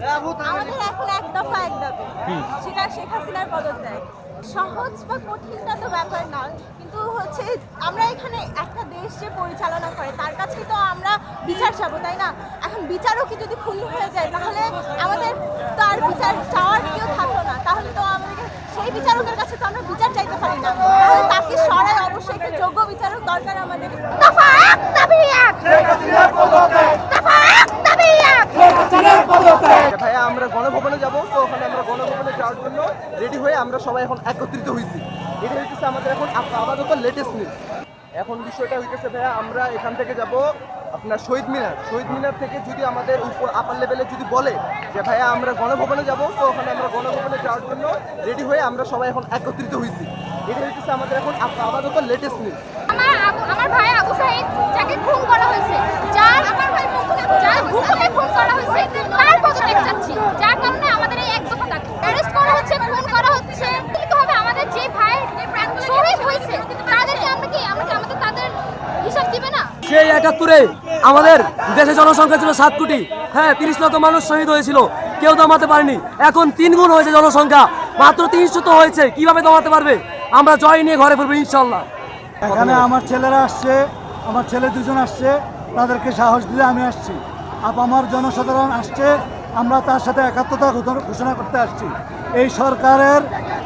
আমাদের এখন এক দফা এক দাবি সেটা শেখ হাসিনার পদত্যাগ। সহজ বা কঠিনটা তো ব্যাপার না কিন্তু হচ্ছে আমরা এখানে একটা দেশ যে পরিচালনা করে তার কাছে তো আমরা বিচার চাবো তাই না? এখন বিচারও কি যদি খুন হয়ে যায় তাহলে আমাদের তো আর বিচার চাওয়ার কেউ থাকল না। তাহলে তো আমাদের সেই বিচারকের কাছে তো আমরা বিচার চাইতে পারি না। তাকে সরাই অবশ্যই একটা যোগ্য বিচারক দরকার আমাদের দফা এক দাবি এক দফা এক দাবি এক ভাইয়া আমরা গণভবনে যাব, তো ওখানে আমরা গণভবনে যাওয়ার জন্য রেডি হয়ে আমরা সবাই এখন একত্রিত হয়েছি। এটা হইতেছে আমাদের এখন আপ- আপাতত লেটেস্ট নিউজ এখন বিষয়টা হইতেছে ভাইয়া, আমরা এখান থেকে যাব আপনার শহীদ মিনার। শহীদ মিনার থেকে যদি আমাদের উপর আপার লেভেলে যদি বলে যে ভাইয়া, আমরা গণভবনে যাব, তো ওখানে আমরা গণভবনে যাওয়ার জন্য রেডি হয়ে আমরা সবাই এখন একত্রিত হয়েছি এটা হইতেছে আমাদের এখন আপ- আপাতত লেটেস্ট নিউজ আমার ভাই আবু যাকে খুন করা হয়েছে, যার আমার ভাই যার খুন করা হয়েছে তার পদত্যাগ চাচ্ছি যার কারণে আমাদের এই এক দফা দাবি অ্যারেস্ট করা হচ্ছে খুন করা হচ্ছে কিন্তু হবে আমাদের যে ভাই শহীদ হয়েছে তাদেরকে আমরা কি আমরা কি আমাদের তাদের হিসাব দিবে না সেই একাত্তরে আমাদের দেশে জনসংখ্যা ছিল সাত কোটি। হ্যাঁ তিরিশ লক্ষ মানুষ শহীদ হয়েছিল। কেউ দমাতে পারেনি। এখন তিন গুণ হয়েছে জনসংখ্যা। মাত্র তিনশো তো হয়েছে। কীভাবে দমাতে পারবে? আমরা জয় নিয়ে ঘরে ফিরবো, ইনশাল্লাহ। এখানে আমার ছেলেরা আসছে, আমার ছেলে দুজন আসছে। তাদেরকে সাহস দিয়ে আমি আসছি। আপ আমার জনসাধারণ আসছে। আমরা তার সাথে একাত্মতা ঘোষণা- করতে আসছি। এই সরকারের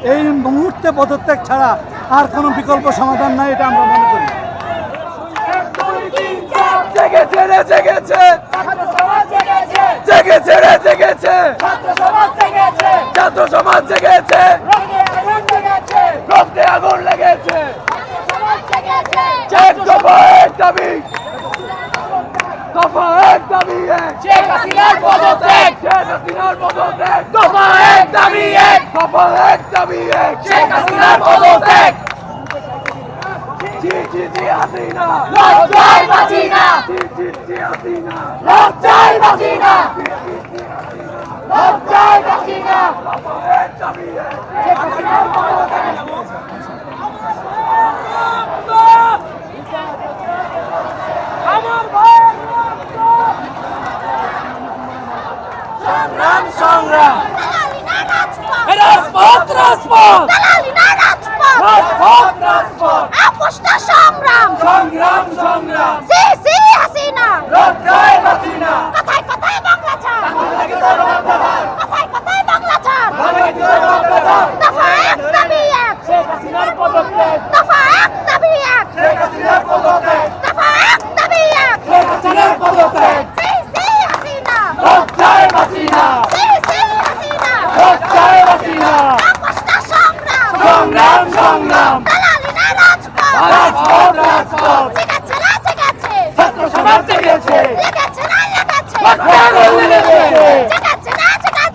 এই মুহূর্তে পদত্যাগ ছাড়া আর কোনো বিকল্প সমাধান নাই, এটা আমরা মনে করি। জেগেছে রে জেগেছে জেগেছে রে জেগেছে ছাত্র সমাজ জেগেছে রক্তে আগুন লেগেছে এক দফা এক দাবি দফা এক দাবি শেখ হাসিনার পদত্যাগ শেখ হাসিনার পদত্যাগ দফা এক দাবি এক দফা এক এক সংগ্রাম সংগ্রাম রাজপথ। রাজপথ রাজপথ। রাজপথ সংগ্রাম সংগ্রাম সংগ্রাম। সি সি হাসিনা রক্ষায় হাসিনা কথায় কথায় বাংলা ছাড়। কথায় কথায় বাংলা ছাড় দফা এক দাবি এক শেখ হাসিনার পদত্যাগ দফা এক দাবি এক শেখ হাসিনার পদত্যাগ দফা এক দাবি এক শেখ হাসিনার পদত্যাগ সি সি হাসিনা লজ্জায় বাঁচি না সি সি হাসিনা লজ্জায় বাঁচি না আপোষটা সংগ্রাম সংগ্রাম সংগ্রাম দালালি না রাজপথ রাজপথ রাজপথ জেগেছে না জেগেছে ছাত্র সমাজ জেগেছে লেগেছে না লেগেছে রক্তে আগুন লেগেছে জেগেছে না জেগেছে